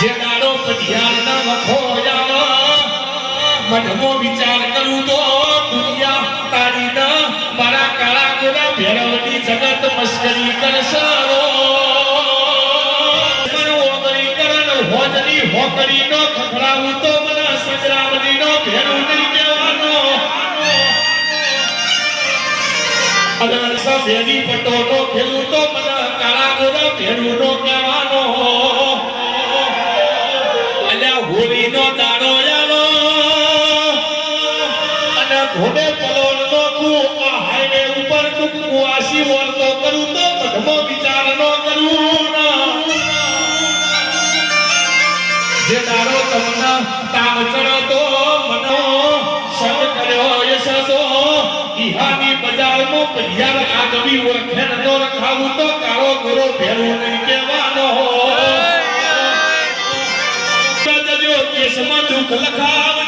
જે દાડો પઢિયારના વખો જાવ. મઢમો વિચાર કરું તો દુનિયા તારી ના મારા કાળા ગોરા ભેરવની જગત મસ્કરી કરશે મને ઓગળી કરન હોજરી હોકરી નો ખખડાવું તો મને સંગ્રામની નો ભેરું નહીં કહેવાનો. અગર સભેની પટોનો ખેલું તો મને કાળા ગોરા ભેરું નો કહેવાનો. ઘોડે પલવણનો કુ આ હાઈવે ઉપર ટૂંકું આશી વર્તો કરું તો મધમો વિચાર નો કરું ના. જે દાડો તમને તામ ચડતો મનો સંગ કર્યો યશસો ઈહાની બજારમાં પઢિયાર આગવી ઓળખેણ નો રખાવું તો કાળો ગોરો ભેરું નહીં કહેવાનો. જજો કેસમાં દુઃખ લખાવજો.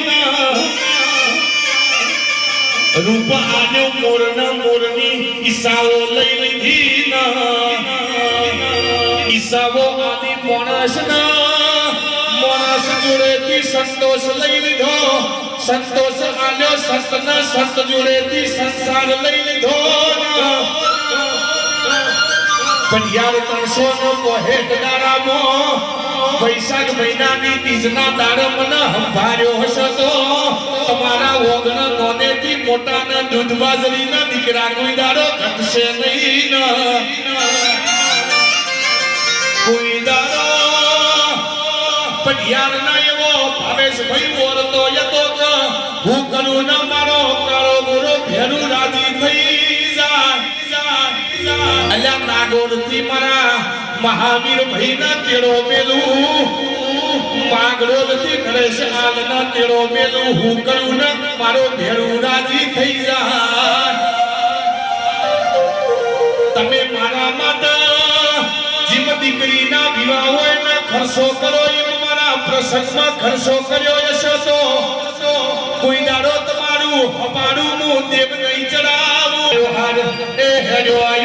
ના રૂપ આવ્યો મોરના મોરની ઈસાઓ લઈ લીધી ના ઈસાઓ આદિ માણસના માણસ જોડેથી સંતોષ લઈ લીધો સંતોષ આલ્યો સંતના સંત જોડેથી સંસાર લઈ લીધો પણ યાર ત્રણસો નો પોહેટ દાડામાં મહિનાની તીજના દાડે મને સંભાળ્યો હશે તો તમારા ઓગણ નોનેથી મોટાના દૂધ બાજરીના દીકરા કોઈ દાડો ઘટશે નહીં કોઈ ના ભાઈ ના મારો કાળો ગોરો ભેરું રાજી થઈ જાય. નાગોરથી મારા મહાવીર ભાઈના તેડો મેલું માગડોલથી ગણેશ આગના તેડો મેલું, હું કરું ના, મારો ભેરું રાજી થઈ જાય. તમે મારા માતા, જીમ દીકરીના વિવાહ હોય ને, ખર્ચો કરો એમ મારા પ્રસંગમાં ખર્ચો કર્યો હશે તો કોઈ દાડો તમારું હમારું હું દેવ નહીં ચડાવું. એ ગા